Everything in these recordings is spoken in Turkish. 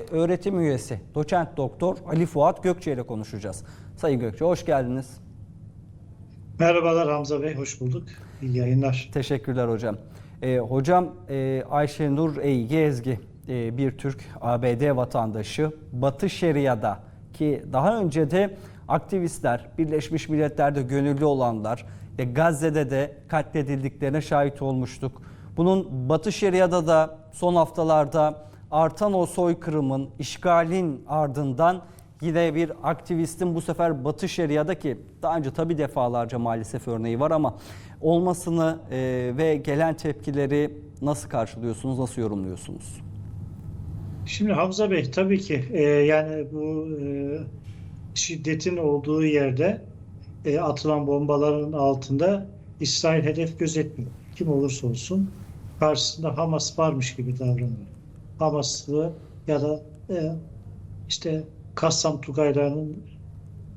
öğretim üyesi doçent doktor Ali Fuat Gökçe ile konuşacağız. Sayın Gökçe hoş geldiniz. Merhabalar Hamza Bey, hoş bulduk. İyi yayınlar. Teşekkürler hocam. Ee, hocam e, Ayşenur Eygi Ezgi e, bir Türk ABD vatandaşı Batı Şeria'da ki daha önce de aktivistler, Birleşmiş Milletler'de gönüllü olanlar, e, Gazze'de de katledildiklerine şahit olmuştuk. Bunun Batı Şeria'da da son haftalarda artan o soykırımın, işgalin ardından yine bir aktivistin bu sefer Batı Şeria'da ki daha önce tabi defalarca maalesef örneği var ama olmasını e, ve gelen tepkileri nasıl karşılıyorsunuz, nasıl yorumluyorsunuz? Şimdi Hamza Bey, tabii ki e, yani bu e, şiddetin olduğu yerde e, atılan bombaların altında İsrail hedef gözetmiyor. Kim olursa olsun karşısında Hamas varmış gibi davranıyor. Hamaslı ya da e, işte Kassam Tugaylarının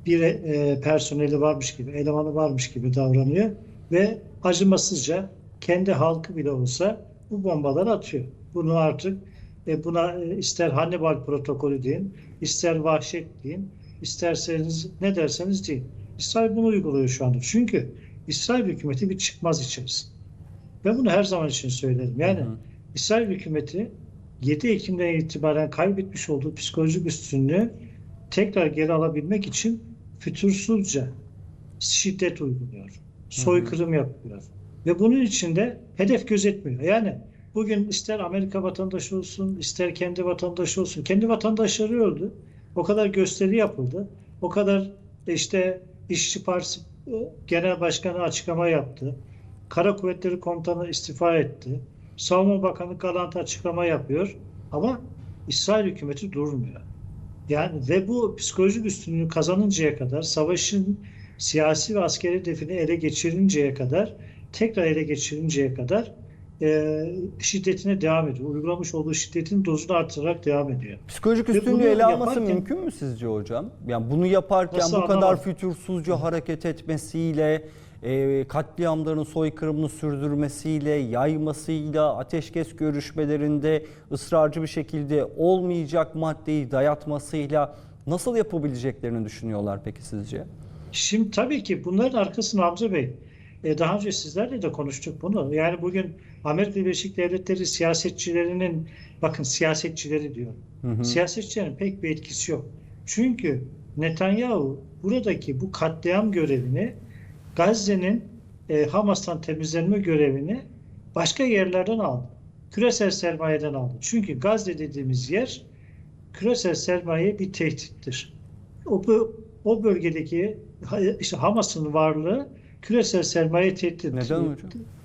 bir e, personeli varmış gibi, elemanı varmış gibi davranıyor ve acımasızca kendi halkı bile olsa bu bombaları atıyor. Bunu artık e, buna e, ister Hannibal protokolü deyin, ister vahşet deyin, isterseniz ne derseniz deyin. İsrail bunu uyguluyor şu anda. Çünkü İsrail hükümeti bir çıkmaz içerisinde. Ben bunu her zaman için söylerim. Yani Hı hı. İsrail hükümeti 7 Ekim'den itibaren kaybetmiş olduğu psikolojik üstünlüğü tekrar geri alabilmek için fütursuzca şiddet uyguluyor. Soykırım yapıyor. Ve bunun içinde hedef gözetmiyor. Yani bugün ister Amerika vatandaşı olsun, ister kendi vatandaşı olsun. Kendi vatandaşları öldü. O kadar gösteri yapıldı. O kadar işte İşçi Partisi e, Genel Başkanı açıklama yaptı. Kara Kuvvetleri Komutanı istifa etti. Savunma Bakanı Galant açıklama yapıyor. Ama İsrail hükümeti durmuyor. Yani ve bu psikolojik üstünlüğü kazanıncaya kadar, savaşın siyasi ve askeri hedefini ele geçirinceye kadar, tekrar ele geçirinceye kadar e, şiddetine devam ediyor. Uygulamış olduğu şiddetin dozunu artırarak devam ediyor. Psikolojik üstünlüğü ele alması yaparken- mümkün mü sizce hocam? Yani bunu yaparken bu kadar anlamadım? fütursuzca hareket etmesiyle, e, katliamların soykırımını sürdürmesiyle, yaymasıyla, ateşkes görüşmelerinde ısrarcı bir şekilde olmayacak maddeyi dayatmasıyla nasıl yapabileceklerini düşünüyorlar peki sizce? Şimdi tabii ki bunların arkasında Hamza Bey, e, daha önce sizlerle de konuştuk bunu. Yani bugün Amerika Birleşik Devletleri siyasetçilerinin, bakın siyasetçileri diyor. Hı hı. Siyasetçilerin pek bir etkisi yok. Çünkü Netanyahu buradaki bu katliam görevini, Gazze'nin e, Hamas'tan temizlenme görevini başka yerlerden aldı. Küresel sermayeden aldı. Çünkü Gazze dediğimiz yer küresel sermaye bir tehdittir. O, o bölgedeki işte Hamas'ın varlığı küresel sermaye tehdittir. Neden hocam?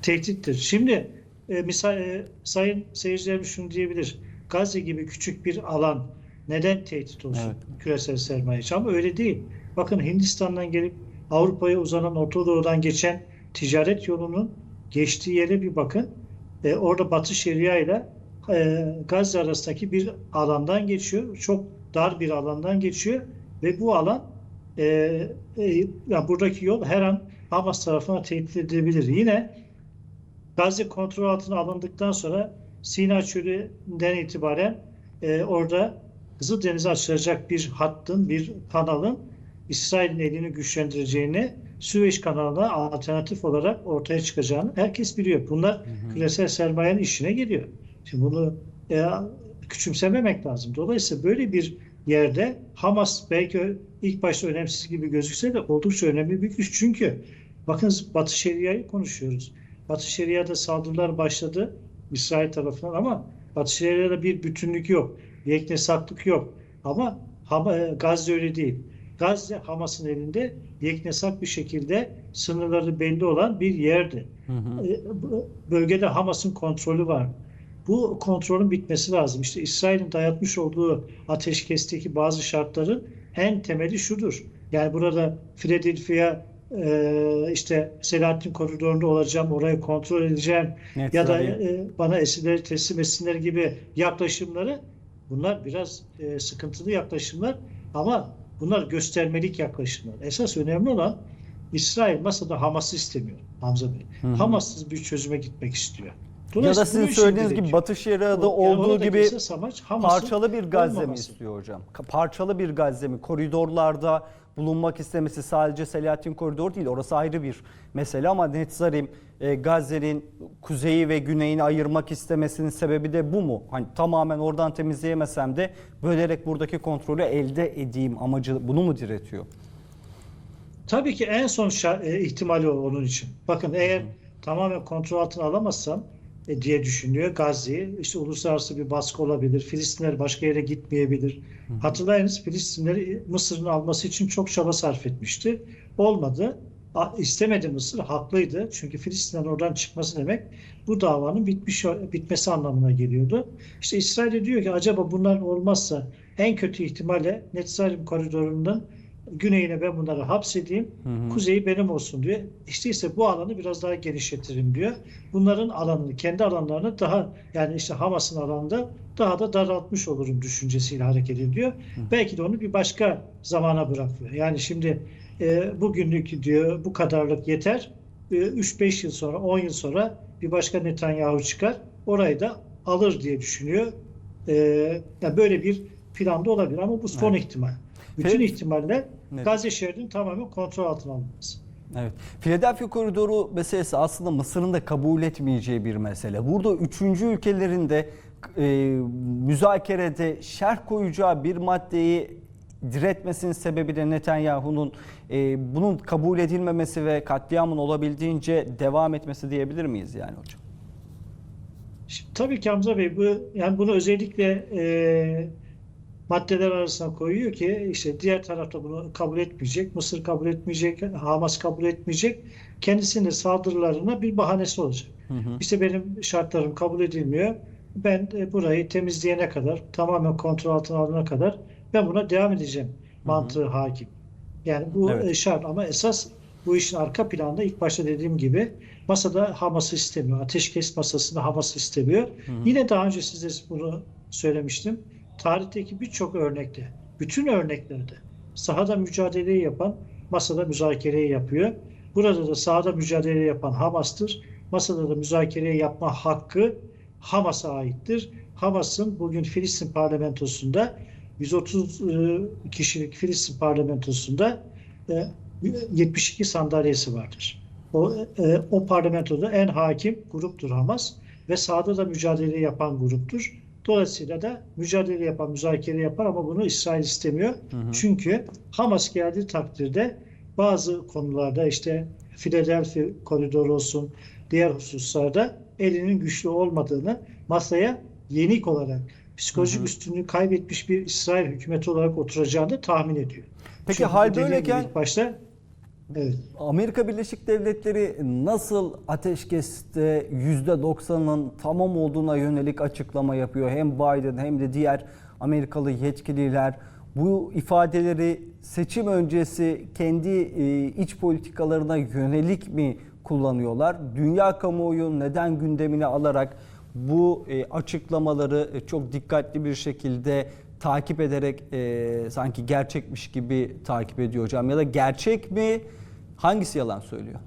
Tehdittir. Şimdi e, misal, e, sayın seyircilerimiz şunu diyebilir. Gazze gibi küçük bir alan neden tehdit olsun Evet. küresel sermaye için? Ama öyle değil. Bakın Hindistan'dan gelip Avrupa'ya uzanan Orta Doğu'dan geçen ticaret yolunun geçtiği yere bir bakın. E, orada Batı Şeria ile e, Gazze arasındaki bir alandan geçiyor. Çok dar bir alandan geçiyor ve bu alan e, e, yani buradaki yol her an Hamas tarafına tehdit edilebilir. Yine Gazze kontrol altına alındıktan sonra Sina Çölü'nden itibaren e, orada Kızıldeniz'e açılacak bir hattın, bir kanalın İsrail'in elini güçlendireceğini, Süveyş kanalına alternatif olarak ortaya çıkacağını herkes biliyor. Bunlar küresel sermayenin işine geliyor. Şimdi bunu e, küçümsememek lazım. Dolayısıyla böyle bir yerde Hamas belki ilk başta önemsiz gibi gözükse de oldukça önemli bir güç. Çünkü bakın Batı Şeria'yı konuşuyoruz. Batı Şeria'da saldırılar başladı İsrail tarafından ama Batı Şeria'da bir bütünlük yok. Bir yok. Ama e, Gazze öyle değil. Gazze Hamas'ın elinde yeknesak bir şekilde sınırları belli olan bir yerdi. Hı hı. E, bu bölgede Hamas'ın kontrolü var. Bu kontrolün bitmesi lazım. İşte İsrail'in dayatmış olduğu ateşkesteki bazı şartların en temeli şudur. Yani burada Philadelphia e, işte Selahattin koridorunda olacağım, orayı kontrol edeceğim Net ya da e, bana esirleri teslim etsinler gibi yaklaşımları bunlar biraz e, sıkıntılı yaklaşımlar ama bunlar göstermelik yaklaşımlar. Esas önemli olan İsrail masada Hamas'ı istemiyor Hamza Bey. Hamas'sız bir çözüme gitmek istiyor. Ya da sizin söylediğiniz gibi Batı Şeria'da yani olduğu gibi amaç parçalı bir Gazze mi istiyor hocam? Parçalı bir Gazze mi? Koridorlarda bulunmak istemesi sadece Selahattin koridoru değil. Orası ayrı bir mesele ama Netzarim e, Gazze'nin kuzeyi ve güneyini ayırmak istemesinin sebebi de bu mu? Hani tamamen oradan temizleyemesem de bölerek buradaki kontrolü elde edeyim amacı bunu mu diretiyor? Tabii ki en son e, ihtimali onun için. Bakın eğer tamamen kontrol altına alamazsam diye düşünüyor Gazze'yi. İşte uluslararası bir baskı olabilir. Filistinler başka yere gitmeyebilir. Hatırlayınız Filistinleri Mısır'ın alması için çok çaba sarf etmişti. Olmadı. İstemedi Mısır. Haklıydı. Çünkü Filistinlerin oradan çıkması demek bu davanın bitmiş bitmesi anlamına geliyordu. İşte İsrail de diyor ki acaba bunlar olmazsa en kötü ihtimalle Netzarim koridorundan güneyine ben bunları hapsedeyim, kuzeyi benim olsun diyor. İşte ise bu alanı biraz daha genişletirim diyor. Bunların alanını, kendi alanlarını daha yani işte Hamas'ın alanında daha da daraltmış olurum düşüncesiyle hareket ediyor. Belki de onu bir başka zamana bırakıyor. Yani şimdi e, bugünlük diyor bu kadarlık yeter. E, 3-5 yıl sonra, 10 yıl sonra bir başka Netanyahu çıkar. Orayı da alır diye düşünüyor. E, yani böyle bir planda olabilir ama bu son Evet. ihtimal. Bütün Evet. ihtimalle Evet. Gazze şehrinin tamamen kontrol altına alınması. Evet. Philadelphia koridoru meselesi aslında Mısır'ın da kabul etmeyeceği bir mesele. Burada üçüncü ülkelerin de e, müzakerede şerh koyacağı bir maddeyi diretmesinin sebebi de Netanyahu'nun e, bunun kabul edilmemesi ve katliamın olabildiğince devam etmesi diyebilir miyiz yani hocam? Şimdi, tabii ki Hamza Bey bu yani bunu özellikle e, maddeler arasına koyuyor ki işte diğer tarafta bunu kabul etmeyecek, Mısır kabul etmeyecek, Hamas kabul etmeyecek. Kendisinin saldırılarına bir bahanesi olacak. İşte benim şartlarım kabul edilmiyor. Ben de burayı temizleyene kadar, tamamen kontrol altına alana kadar ben buna devam edeceğim mantığı hakim. Yani bu Evet. e, şart ama esas bu işin arka planda ilk başta dediğim gibi masada Hamas'ı istemiyor. Ateşkes masasında Hamas'ı istemiyor. Yine daha önce size bunu söylemiştim. Tarihteki birçok örnekte, bütün örneklerde sahada mücadeleyi yapan masada müzakereyi yapıyor. Burada da sahada mücadele yapan Hamas'tır. Masada da müzakereyi yapma hakkı Hamas'a aittir. Hamas'ın bugün Filistin parlamentosunda 130 e, kişilik Filistin parlamentosunda e, 72 sandalyesi vardır. O, e, o parlamentoda en hakim gruptur Hamas ve sahada da mücadele yapan gruptur. Dolayısıyla da mücadele yapan, müzakere yapar ama bunu İsrail istemiyor. Çünkü Hamas geldiği takdirde bazı konularda işte Philadelphia koridoru olsun, diğer hususlarda elinin güçlü olmadığını masaya yenik olarak psikolojik Hı hı. üstünlüğü kaybetmiş bir İsrail hükümeti olarak oturacağını tahmin ediyor. Peki Çünkü hal böyleyken başta evet. Amerika Birleşik Devletleri nasıl ateşkeste %90'ın tamam olduğuna yönelik açıklama yapıyor? Hem Biden hem de diğer Amerikalı yetkililer bu ifadeleri seçim öncesi kendi e, iç politikalarına yönelik mi kullanıyorlar? Dünya kamuoyu neden gündemine alarak bu e, açıklamaları e, çok dikkatli bir şekilde takip ederek e, sanki gerçekmiş gibi takip ediyor hocam ya da gerçek mi hangisi yalan söylüyor?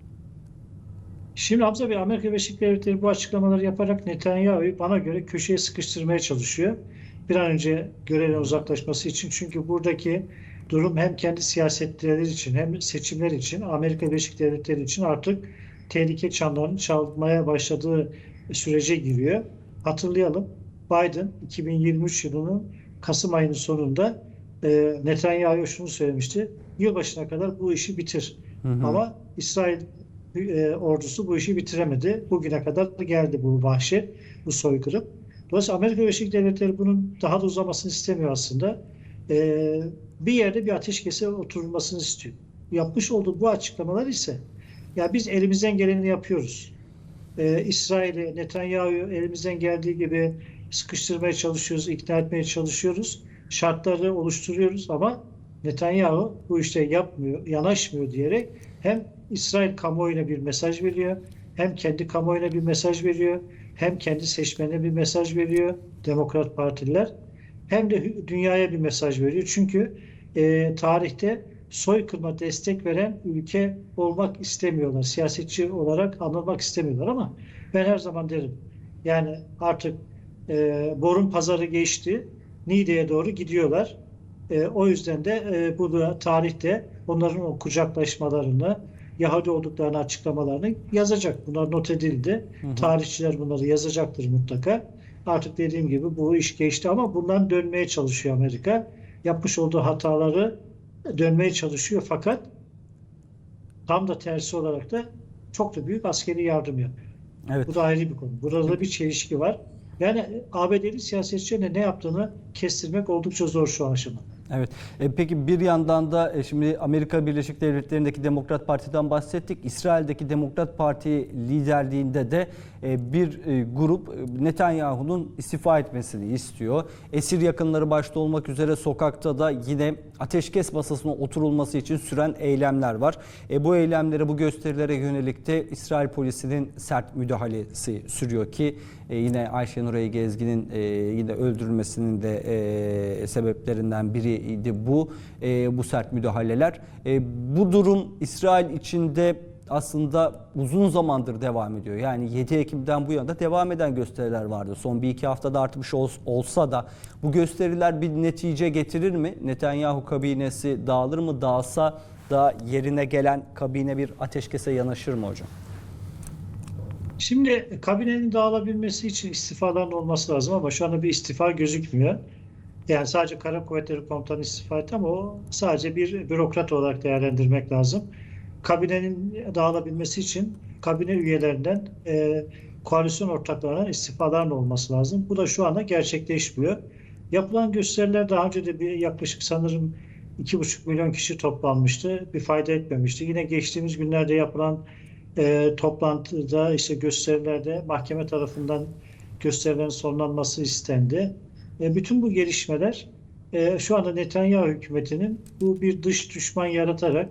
Şimdi Hamza Bey Amerika Birleşik Devletleri bu açıklamaları yaparak Netanyahu'yu bana göre köşeye sıkıştırmaya çalışıyor. Bir an önce görevden uzaklaşması için. Çünkü buradaki durum hem kendi siyasetleri için hem seçimler için Amerika Birleşik Devletleri için artık tehlike çanlarının çalmaya başladığı sürece giriyor. Hatırlayalım Biden 2023 yılının Kasım ayının sonunda e, Netanyahu'ya şunu söylemişti. Yılbaşına kadar bu işi bitir. Ama İsrail e, ordusu bu işi bitiremedi. Bugüne kadar da geldi bu vahşet, bu soykırım. Dolayısıyla Amerika Birleşik Devletleri bunun daha da uzamasını istemiyor aslında. E, bir yerde bir ateşkese oturulmasını istiyor. Yapmış olduğu bu açıklamalar ise ya biz elimizden geleni yapıyoruz. E, İsrail'i, Netanyahu'yu elimizden geldiği gibi sıkıştırmaya çalışıyoruz, ikna etmeye çalışıyoruz. Şartları oluşturuyoruz ama Netanyahu bu işte yapmıyor, yanaşmıyor diyerek hem İsrail kamuoyuna bir mesaj veriyor, hem kendi kamuoyuna bir mesaj veriyor, hem kendi seçmenine bir mesaj veriyor Demokrat Partililer, hem de dünyaya bir mesaj veriyor. Çünkü e, tarihte soykırıma destek veren ülke olmak istemiyorlar. Siyasetçi olarak anılmak istemiyorlar ama ben her zaman derim Yani artık e, borun pazarı geçti. Niğde'ye doğru gidiyorlar. E, o yüzden de e, bu da tarihte onların o kucaklaşmalarını, Yahudi olduklarını açıklamalarını yazacak. Bunlar not edildi. Tarihçiler bunları yazacaktır mutlaka. Artık dediğim gibi bu iş geçti ama bundan dönmeye çalışıyor Amerika. Yapmış olduğu hataları dönmeye çalışıyor fakat tam da tersi olarak da çok da büyük askeri yardım yapıyor. Evet. Bu da ayrı bir konu. Burada da bir çelişki var. Yani ABD'li siyasetçilerin ne yaptığını kestirmek oldukça zor şu aşamada. Evet. E, peki bir yandan da e, şimdi Amerika Birleşik Devletleri'ndeki Demokrat Parti'den bahsettik. İsrail'deki Demokrat Parti liderliğinde de e, bir e, grup e, Netanyahu'nun istifa etmesini istiyor. Esir yakınları başta olmak üzere sokakta da yine ateşkes masasına oturulması için süren eylemler var. E, bu eylemlere, bu gösterilere yönelik de İsrail polisinin sert müdahalesi sürüyor ki e, yine Ayşenur Gezgin'in e, yine öldürülmesinin de e, sebeplerinden biriydi bu e, bu sert müdahaleler. E, bu durum İsrail içinde aslında uzun zamandır devam ediyor. Yani 7 Ekim'den bu yana devam eden gösteriler vardı. Son bir iki haftada artmış ol- olsa da bu gösteriler bir netice getirir mi? Netanyahu kabinesi dağılır mı? Dağılsa da yerine gelen kabine bir ateşkese yanaşır mı hocam? Şimdi kabinenin dağılabilmesi için istifaların olması lazım ama şu anda bir istifa gözükmüyor. Yani sadece Kara Kuvvetleri Komutanı istifa etti ama o sadece bir bürokrat olarak değerlendirmek lazım. Kabinenin dağılabilmesi için kabine üyelerinden e, koalisyon ortaklarının istifaların olması lazım. Bu da şu anda gerçekleşmiyor. Yapılan gösteriler daha önce de bir yaklaşık sanırım 2,5 milyon kişi toplanmıştı. Bir fayda etmemişti. Yine geçtiğimiz günlerde yapılan e, toplantıda işte gösterilerde mahkeme tarafından gösterilerin sonlanması istendi. E, bütün bu gelişmeler e, şu anda Netanyahu hükümetinin bu bir dış düşman yaratarak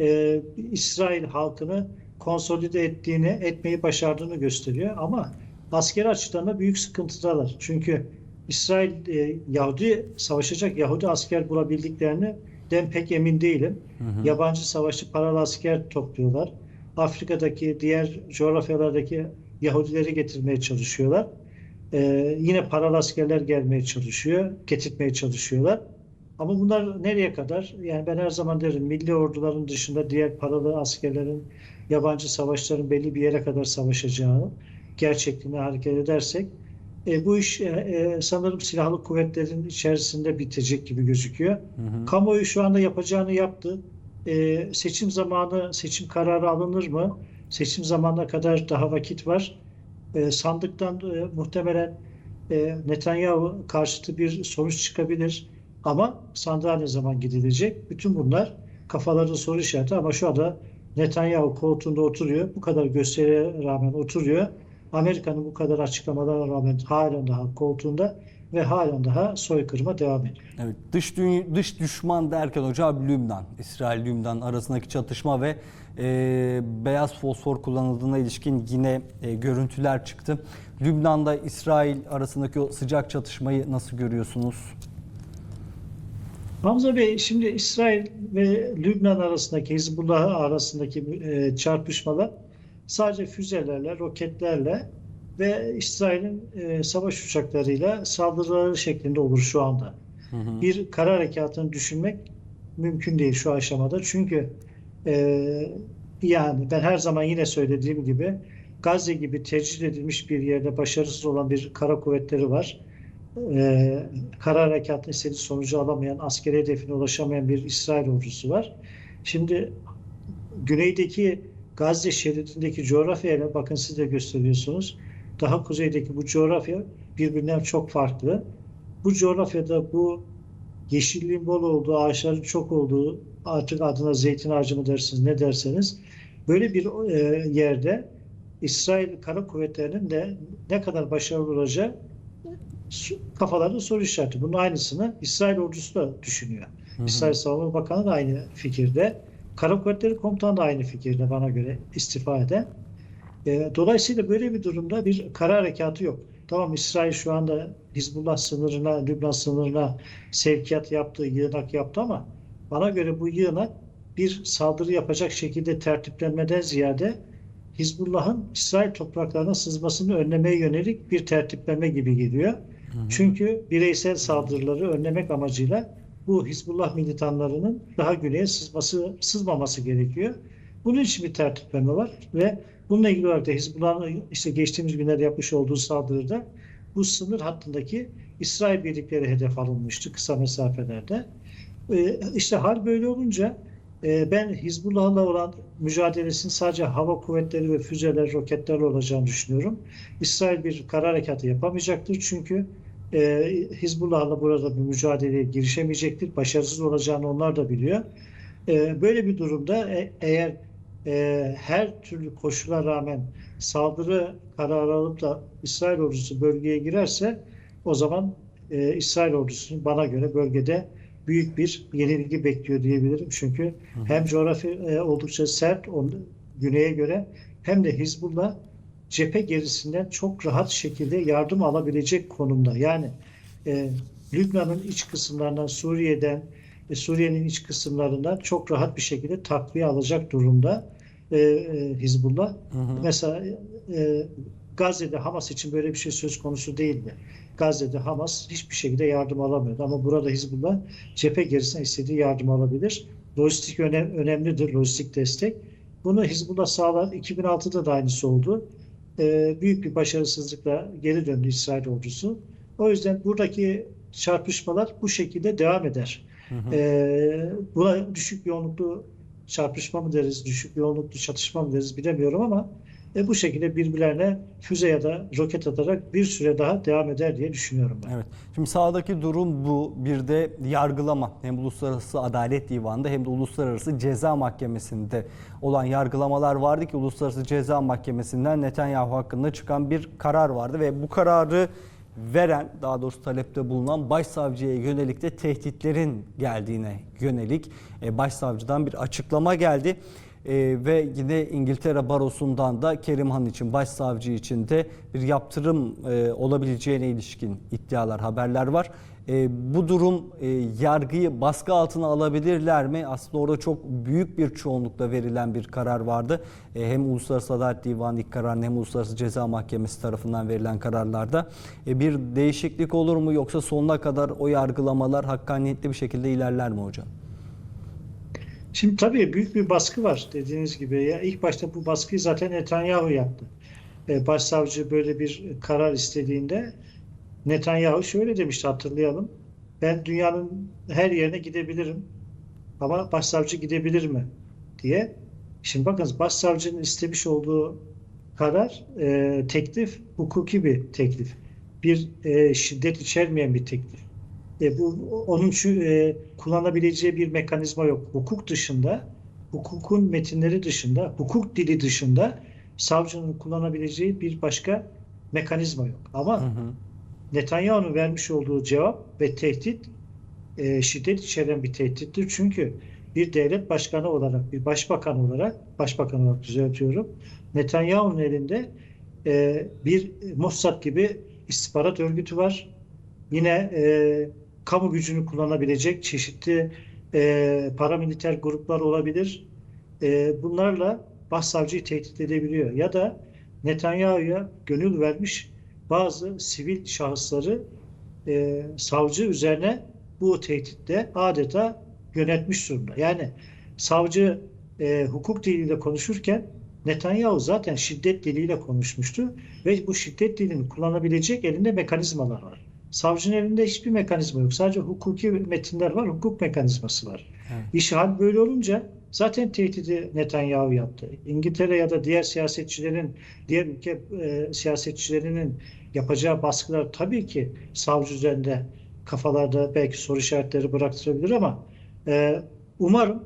e, İsrail halkını konsolide ettiğini, etmeyi başardığını gösteriyor. Ama askeri açıdan da büyük sıkıntıdalar. Çünkü İsrail e, Yahudi savaşacak Yahudi asker bulabildiklerini den pek emin değilim. Yabancı savaşçı paralı asker topluyorlar. Afrika'daki diğer coğrafyalardaki Yahudileri getirmeye çalışıyorlar. Ee, yine paralı askerler gelmeye çalışıyor, getirtmeye çalışıyorlar. Ama bunlar nereye kadar? Yani ben her zaman derim milli orduların dışında diğer paralı askerlerin, yabancı savaşların belli bir yere kadar savaşacağını gerçekliğine hareket edersek e, bu iş e, e, sanırım silahlı kuvvetlerin içerisinde bitecek gibi gözüküyor. Kamuoyu şu anda yapacağını yaptı. E, seçim zamanı, seçim kararı alınır mı? Seçim zamanına kadar daha vakit var. E, sandıktan e, muhtemelen e, Netanyahu karşıtı bir sonuç çıkabilir. Ama sandığa ne zaman gidilecek? Bütün bunlar kafalarda soru işareti ama şu anda Netanyahu koltuğunda oturuyor. Bu kadar gösteriye rağmen oturuyor. Amerika'nın bu kadar açıklamalara rağmen halen daha koltuğunda ve halen daha soykırıma devam ediyor. Evet, dış dünya, dış düşman derken hocam Lübnan, İsrail Lübnan arasındaki çatışma ve e, beyaz fosfor kullanıldığına ilişkin yine e, görüntüler çıktı. Lübnan'da İsrail arasındaki o sıcak çatışmayı nasıl görüyorsunuz? Hamza Bey, şimdi İsrail ve Lübnan arasındaki, Hizbullah arasındaki e, çarpışmalar sadece füzelerle, roketlerle ve İsrail'in e, savaş uçaklarıyla saldırıları şeklinde olur şu anda. Bir kara harekatını düşünmek mümkün değil şu aşamada. Çünkü e, yani ben her zaman yine söylediğim gibi Gazze gibi tecrit edilmiş bir yerde başarısız olan bir kara kuvvetleri var. E, kara harekatın istediği sonucu alamayan, askeri hedefine ulaşamayan bir İsrail ordusu var. Şimdi güneydeki Gazze şeridindeki coğrafyayla bakın siz de gösteriyorsunuz. Daha kuzeydeki bu coğrafya birbirinden çok farklı. Bu coğrafyada bu yeşilliğin bol olduğu, ağaçların çok olduğu, artık adına zeytin ağacı mı dersiniz, ne derseniz, böyle bir e, yerde İsrail Kara Kuvvetleri'nin de ne kadar başarılı olacağı kafalarında soru işareti. Bunun aynısını İsrail ordusu da düşünüyor. İsrail Savunma Bakanı da aynı fikirde. Kara Kuvvetleri Komutanı da aynı fikirde bana göre istifa eden. E, dolayısıyla böyle bir durumda bir kara harekatı yok. Tamam İsrail şu anda Hizbullah sınırına, Lübnan sınırına sevkiyat yaptı, yığınak yaptı ama bana göre bu yığınak bir saldırı yapacak şekilde tertiplenmeden ziyade Hizbullah'ın İsrail topraklarına sızmasını önlemeye yönelik bir tertipleme gibi geliyor. Çünkü bireysel saldırıları önlemek amacıyla bu Hizbullah militanlarının daha güneye sızması, sızmaması gerekiyor. Bunun için bir tertipleme var ve bununla ilgili olarak da Hizbullah'ın işte geçtiğimiz günlerde yapmış olduğu saldırıda bu sınır hattındaki İsrail birlikleri hedef alınmıştı kısa mesafelerde. Ee, işte hal böyle olunca e, ben Hizbullah'la olan mücadelesinin sadece hava kuvvetleri ve füzeler, roketlerle olacağını düşünüyorum. İsrail bir kara harekatı yapamayacaktır çünkü e, Hizbullah'la burada bir mücadeleye girişemeyecektir. Başarısız olacağını onlar da biliyor. E, böyle bir durumda e- eğer e, her türlü koşula rağmen saldırı kararı alıp da İsrail ordusu bölgeye girerse o zaman e, İsrail ordusunun bana göre bölgede büyük bir yenilgi bekliyor diyebilirim. Çünkü hem coğrafi e, oldukça sert on, güneye göre hem de Hizbullah cephe gerisinden çok rahat şekilde yardım alabilecek konumda. Yani e, Lübnan'ın iç kısımlarından, Suriye'den, e, Suriye'nin iç kısımlarından çok rahat bir şekilde takviye alacak durumda e, e, Hizbullah. Hı hı. Mesela e, Gazze'de Hamas için böyle bir şey söz konusu değildi. Gazze'de Hamas hiçbir şekilde yardım alamıyordu. Ama burada Hizbullah cephe gerisine istediği yardım alabilir. Lojistik önem, önemlidir, lojistik destek. Bunu Hizbullah sağlar. 2006'da da aynısı oldu. E, büyük bir başarısızlıkla geri döndü İsrail ordusu. O yüzden buradaki çarpışmalar bu şekilde devam eder. Hı hı. E, buna düşük yoğunluklu çarpışma mı deriz, düşük yoğunluklu çatışma mı deriz bilemiyorum ama e, bu şekilde birbirlerine füze ya da roket atarak bir süre daha devam eder diye düşünüyorum ben. Evet. Şimdi sahadaki durum bu. Bir de yargılama hem Uluslararası Adalet Divanı'nda hem de Uluslararası Ceza Mahkemesi'nde olan yargılamalar vardı ki Uluslararası Ceza Mahkemesi'nden Netanyahu hakkında çıkan bir karar vardı ve bu kararı veren daha doğrusu talepte bulunan başsavcıya yönelik de tehditlerin geldiğine yönelik e, başsavcıdan bir açıklama geldi. Ee, ve yine İngiltere Barosu'ndan da Kerimhan için, başsavcı için de bir yaptırım e, olabileceğine ilişkin iddialar, haberler var. E, bu durum e, yargıyı baskı altına alabilirler mi? Aslında orada çok büyük bir çoğunlukla verilen bir karar vardı. E, hem Uluslararası Adalet Divanı ilk kararı hem Uluslararası Ceza Mahkemesi tarafından verilen kararlarda e, bir değişiklik olur mu yoksa sonuna kadar o yargılamalar hakkaniyetli bir şekilde ilerler mi hocam? Şimdi tabii büyük bir baskı var dediğiniz gibi. Ya ilk başta bu baskıyı zaten Netanyahu yaptı. Ee, Başsavcı böyle bir karar istediğinde Netanyahu şöyle demişti hatırlayalım. Ben dünyanın her yerine gidebilirim ama başsavcı gidebilir mi diye. Şimdi bakınız başsavcının istemiş olduğu karar e, teklif hukuki bir teklif. Bir e, şiddet içermeyen bir teklif. E, bu onun şu e, kullanabileceği bir mekanizma yok. Hukuk dışında, hukukun metinleri dışında, hukuk dili dışında savcının kullanabileceği bir başka mekanizma yok. Ama Hı hı. Netanyahu'nun vermiş olduğu cevap ve tehdit e, şiddet içeren bir tehdittir. Çünkü bir devlet başkanı olarak, bir başbakan olarak, başbakan olarak düzeltiyorum, Netanyahu'nun elinde e, bir Mossad gibi istihbarat örgütü var. Yine e, kamu gücünü kullanabilecek çeşitli e, paramiliter gruplar olabilir. E, bunlarla başsavcıyı tehdit edebiliyor. Ya da Netanyahu'ya gönül vermiş bazı sivil şahısları e, savcı üzerine bu tehditte adeta yönetmiş durumda. Yani savcı e, hukuk diliyle konuşurken Netanyahu zaten şiddet diliyle konuşmuştu ve bu şiddet dilini kullanabilecek elinde mekanizmalar var. Savcının elinde hiçbir mekanizma yok. Sadece hukuki metinler var, hukuk mekanizması var. Evet. İş hal böyle olunca zaten tehdidi Netanyahu yaptı. İngiltere ya da diğer siyasetçilerin, diğer ülke e, siyasetçilerinin yapacağı baskılar tabii ki savcı üzerinde kafalarda belki soru işaretleri bıraktırabilir ama e, umarım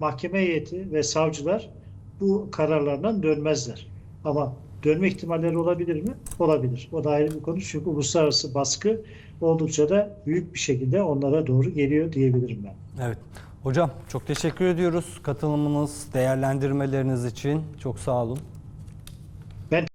mahkeme heyeti ve savcılar bu kararlardan dönmezler. Ama dönme ihtimalleri olabilir mi? Olabilir. O da ayrı bir konu. Çünkü uluslararası baskı oldukça da büyük bir şekilde onlara doğru geliyor diyebilirim ben. Evet. Hocam çok teşekkür ediyoruz katılımınız, değerlendirmeleriniz için. Çok sağ olun.